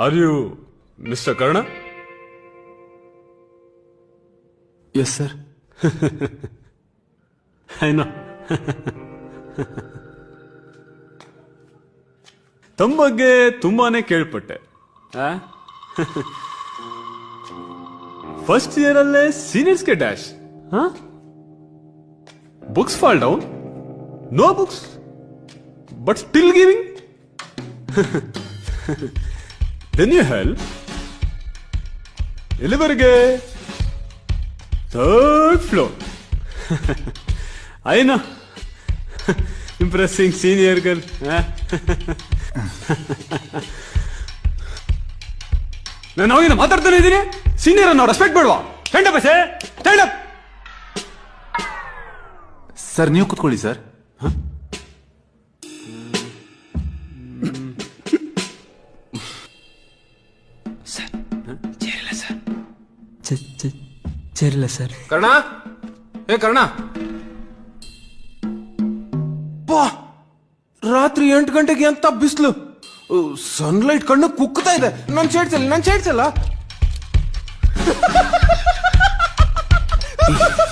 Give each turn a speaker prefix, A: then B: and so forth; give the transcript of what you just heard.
A: are you mister Karna
B: yes sir
A: ಏನೋ ತಮ್ಮ ಬಗ್ಗೆ ತುಂಬಾನೇ ಕೇಳ್ಪಟ್ಟೆ ಫಸ್ಟ್ ಇಯರ್ ಅಲ್ಲೇ ಸೀನಿಯರ್ಸ್ಗೆ dash books fall down no books but still giving then you help ಎಲ್ಲಿವರೆಗೆ third floor I know impressing senior girl ನಾನು ಅವಾಗಿಂದ ಮಾತಾಡ್ತಾನೆ ಇದ್ದೀನಿ. ಸೀನಿಯರ್ ಅನ್ನೋ ರೆಸ್ಪೆಕ್ಟ್ ಬೇಡವಾ? ಸ್ಟ್ಯಾಂಡ್ ಅಪ್
B: ಸರ್ ನೀವು ಕುತ್ಕೊಳ್ಳಿ ಸರ್
C: ಸೇರಿಲ್ಲ ಸರ್.
D: ಕರ್ಣ? ಏ ಕರ್ಣ! ಬಾ! ರಾತ್ರಿ ಎಂಟು ಗಂಟೆಗೆ ಎಂತ ಬಿಸಿಲು? ಸನ್ಲೈಟ್ ಕಣ್ಣು ಕುಕ್ಕುತ್ತಾ ಇದೆ. ನನ್ ಚೇಡ್ಸಲ್ಲ ನನ್ ಚೇಡ್ಸಲ್ಲ